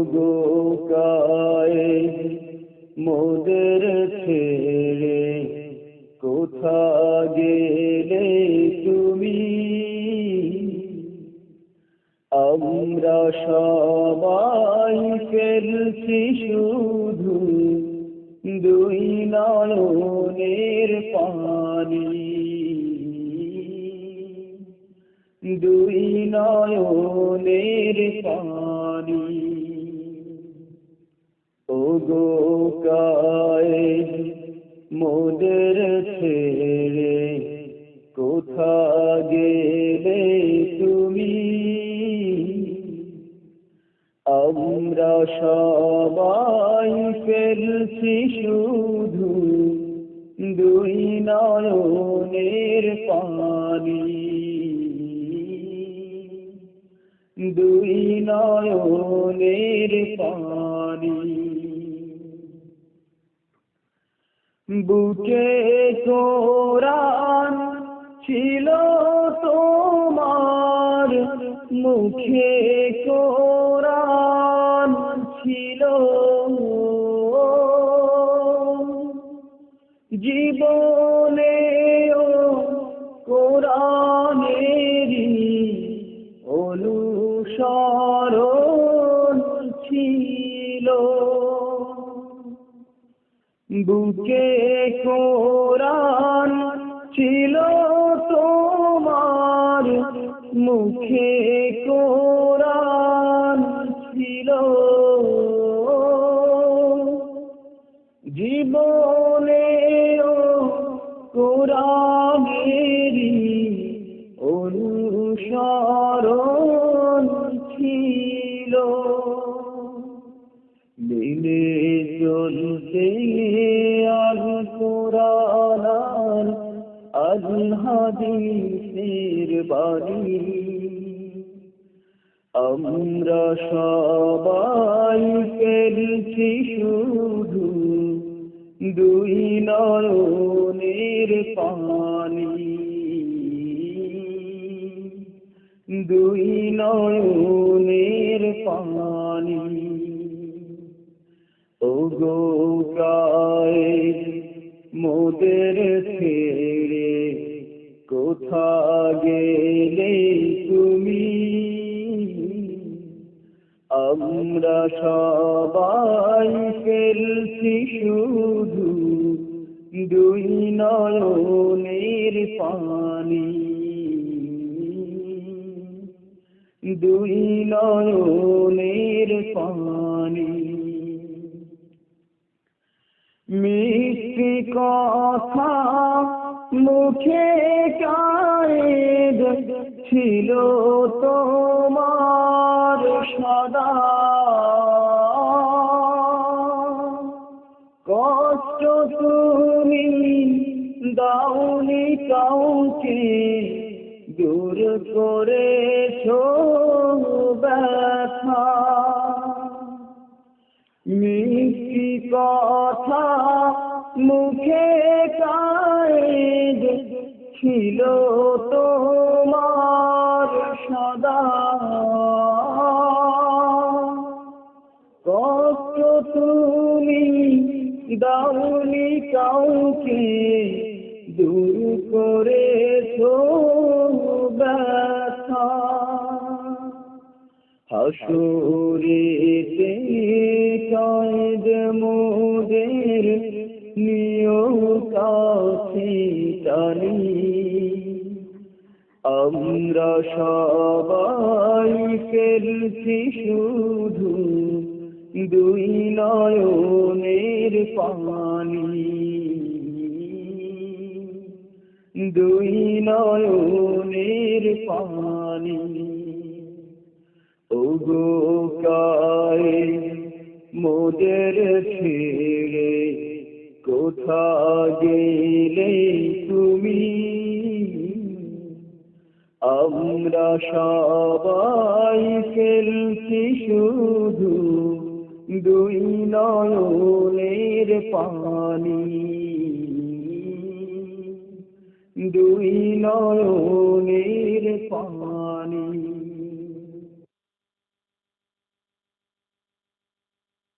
ওগো কায়ে মোদের ছেড়ে কোথা গেলে তুমি? আমরা সবাই ফেলছি শুধু দুই নয়নের পানি। দুই নয়নের পানি। ও গো কায়ে মোদের ছেড়ে কোথা গেলে তুমি? আমরা সবাই ফেলছি শুধু দুই নয়নের পানি। দুই নয়নের পানি। বুকে কোরআন ছিল তোমার মুখে কোরআন ছিল। জীবনে বুকে কোরআন ছিল তোমার মুখে কোরআন ছিল। জীবনে ও মেনে চলতে আল কোরআন, আল হাদিসের বাণী। আমরা সবাই ফেলছি শুধু দুই নয়নের পানি। দুই নয়নের পানি। গো মোদের ছেড়ে কোথা গেলে তুমি? আমরা সবাই ফেলছি শুধু দুই নয়নের পানি। দুই নয়নের কথা মুখে কায়েদ ছিল তোমার সদা। কষ্ট তুমি দাউনি কাউকে, দূর করেছ ব্যথা। মিষ্টি কথা মুখে ছিল তোমার সদা। কষ্ট তুমি দাউনি কাউকে দূর করেছ ব্যথা। হাসুরেতে মোদের নিয় কাছে টানি। আমরা সবাই ফেলছি শুধু দুই নয়নের পানি। দুই নয়নের পানি। ওগো কায়ে, মোদের ছেড়ে গেলে তুমি আমরা সবাই ফেলছি শুধু দুই নয়নের পানি। দুই নয়নের পানি।